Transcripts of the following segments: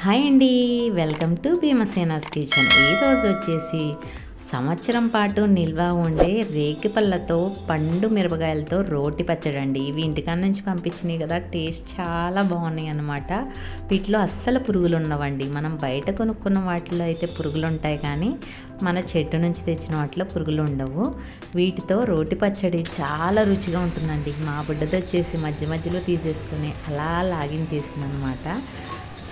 Hi అండి welcome to భీమసేనాస్ kitchen. ఈరోజు వచ్చేసి సంవత్సరం పాటు నిల్వ ఉండే రేగి పళ్ళతో పండు మిరపకాయలతో రోటి పచ్చడి అండి. ఇవి ఇంటికాడ నుంచి పంపించినాయి కదా టేస్ట్ చాలా బాగున్నాయి అనమాట వీటిలో అస్సలు పురుగులు ఉండవండి. మనం బయట కొనుక్కున్న వాటిలో అయితే పురుగులు ఉంటాయి కానీ మన చెట్టు నుంచి తెచ్చిన వాటిలో పురుగులు ఉండవు. వీటితో రోటి పచ్చడి చాలా రుచిగా ఉంటుందండి. మా బుడ్డది వచ్చేసి మధ్య మధ్యలో తీసేసుకుని అలా లాగించేసింది అనమాట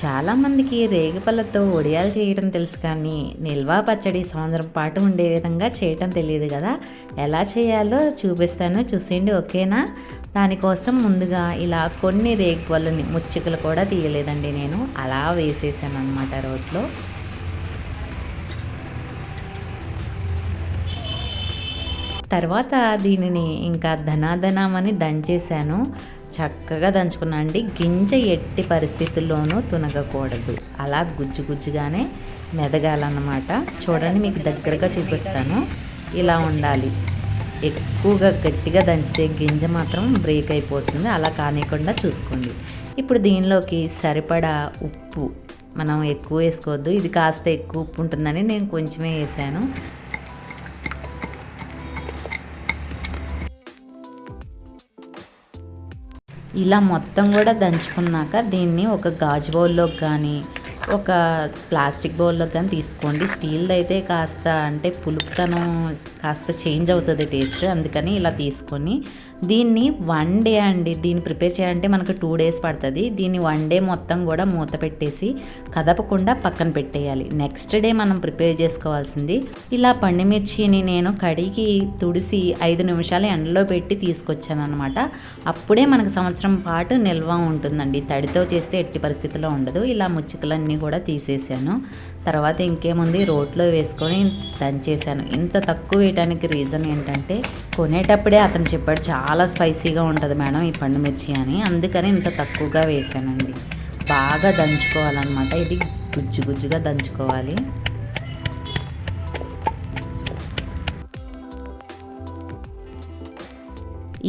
చాలామందికి రేగిపళ్ళతో వడియాలు చేయడం తెలుసు కానీ నిల్వ పచ్చడి సంవత్సరం పాటు ఉండే విధంగా చేయటం తెలియదు కదా? ఎలా చేయాలో చూపిస్తాను. చూసేయండి ఓకేనా? దానికోసం ముందుగా ఇలా కొన్ని రేగిపళ్ళని ముచ్చికలు కూడా తీయలేదండి నేను. అలా వేసేసాను అనమాట రోట్లో. తర్వాత దీనిని ఇంకా ధనాధనామని దంచేశాను. చక్కగా దంచుకున్నా అండి. గింజ ఎట్టి పరిస్థితుల్లోనూ తునగకూడదు. అలా గుజ్జు గుజ్జుగానే మెదగాలన్నమాట. చూడండి మీకు దగ్గరగా చూపిస్తాను. ఇలా ఉండాలి. ఎక్కువగా గట్టిగా దంచితే గింజ మాత్రం బ్రేక్ అయిపోతుంది. అలా కానియకుండా చూసుకోండి. ఇప్పుడు దీనిలోకి సరిపడా ఉప్పు. మనం ఎక్కువ వేసుకోవద్దు. ఇది కాస్త ఎక్కువ ఉప్పు ఉంటుందని నేను కొంచెమే వేసాను. ఇలా మొత్తం కూడా దంచుకున్నాక దీన్ని ఒక గాజు బౌల్లోకి కానీ ఒక ప్లాస్టిక్ బౌల్లో కానీ తీసుకోండి. స్టీల్ది అయితే కాస్త అంటే పులుపుతనం కాస్త చేంజ్ అవుతుంది టేస్ట్. అందుకని ఇలా తీసుకొని దీన్ని వన్ డే అండి. దీన్ని ప్రిపేర్ చేయాలంటే మనకు టూ డేస్ పడుతుంది. దీన్ని వన్ డే మొత్తం కూడా మూత పెట్టేసి కదపకుండా పక్కన పెట్టేయాలి. నెక్స్ట్ డే మనం ప్రిపేర్ చేసుకోవాల్సింది ఇలా పండుమిర్చిని నేను కడిగి తుడిసి ఐదు నిమిషాలు ఎండలో పెట్టి తీసుకొచ్చాను అనమాట అప్పుడే మనకు సంవత్సరం పాటు నిల్వ ఉంటుందండి. తడితో చేస్తే ఎట్టి పరిస్థితిలో ఉండదు. ఇలా ముచ్చుకలన్నీ కూడా తీసేసాను. తర్వాత ఇంకేముంది? రోట్లో వేసుకొని దంచేసాను ఇంత తక్కువ వేయడానికి రీజన్ ఏంటంటే కొనేటప్పుడే అతను చెప్పాడు చాలా స్పైసీగా ఉంటుంది మేడం ఈ పండు మిర్చి అని. అందుకని ఇంత తక్కువగా వేసానండి. బాగా దంచుకోవాలన్నమాట. ఇది గుజ్జు గుజ్జుగా దంచుకోవాలి.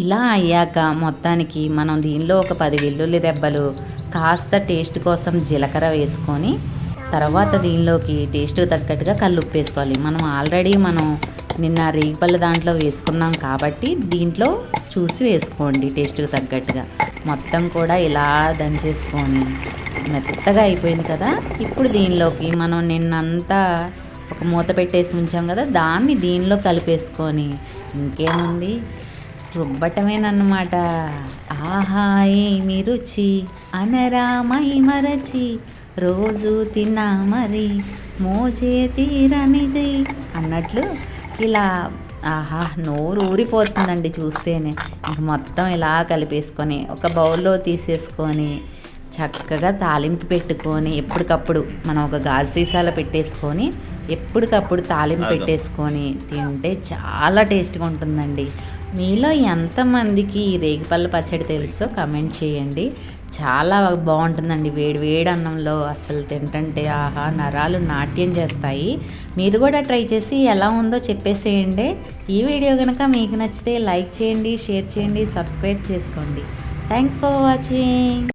ఇలా అయ్యాక మొత్తానికి మనం దీనిలో ఒక పది వెల్లుల్లి రెబ్బలు కాస్త టేస్ట్ కోసం జీలకర్ర వేసుకొని తర్వాత దీనిలోకి టేస్ట్కి తగ్గట్టుగా కల్లుప్పు వేసుకోవాలి. మనం ఆల్రెడీ మనం నిన్న రేగిపళ్ళు దాంట్లో వేసుకున్నాం కాబట్టి దీంట్లో చూసి వేసుకోండి టేస్ట్కి తగ్గట్టుగా. మొత్తం కూడా ఇలా దంచేసుకొని మెత్తగా అయిపోయింది కదా. ఇప్పుడు దీనిలోకి మనం నిన్నంతా ఒక మూత పెట్టేసి ఉంచాం కదా దాన్ని దీనిలో కలిపేసుకొని ఇంకేముంది? రుబ్బటమేనన్నమాట. ఆహా ఏమి రుచి? అనరామై మరచి రోజు తిన్నా మరి మోజే తీరనిది అన్నట్లు ఇలా ఆహా నోరు ఊరిపోతుందండి చూస్తేనే. ఇంక మొత్తం ఇలా కలిపేసుకొని ఒక బౌల్లో తీసేసుకొని చక్కగా తాలింపు పెట్టుకొని ఎప్పటికప్పుడు మనం ఒక గాజు సీసాలో పెట్టేసుకొని ఎప్పటికప్పుడు తాలింపు పెట్టేసుకొని తింటే చాలా టేస్ట్గా ఉంటుందండి. మీలో ఎంతమందికి ఈ రేగిపళ్ళ పచ్చడి తెలుసో కమెంట్ చేయండి. చాలా బాగుంటుందండి. వేడి వేడి అన్నంలో అసలు తింటుంటే ఆహా నరాలు నాట్యం చేస్తాయి. మీరు కూడా ట్రై చేసి ఎలా ఉందో చెప్పేసేయండి. ఈ వీడియో కనుక మీకు నచ్చితే లైక్ చేయండి షేర్ చేయండి సబ్స్క్రైబ్ చేసుకోండి. Thanks for watching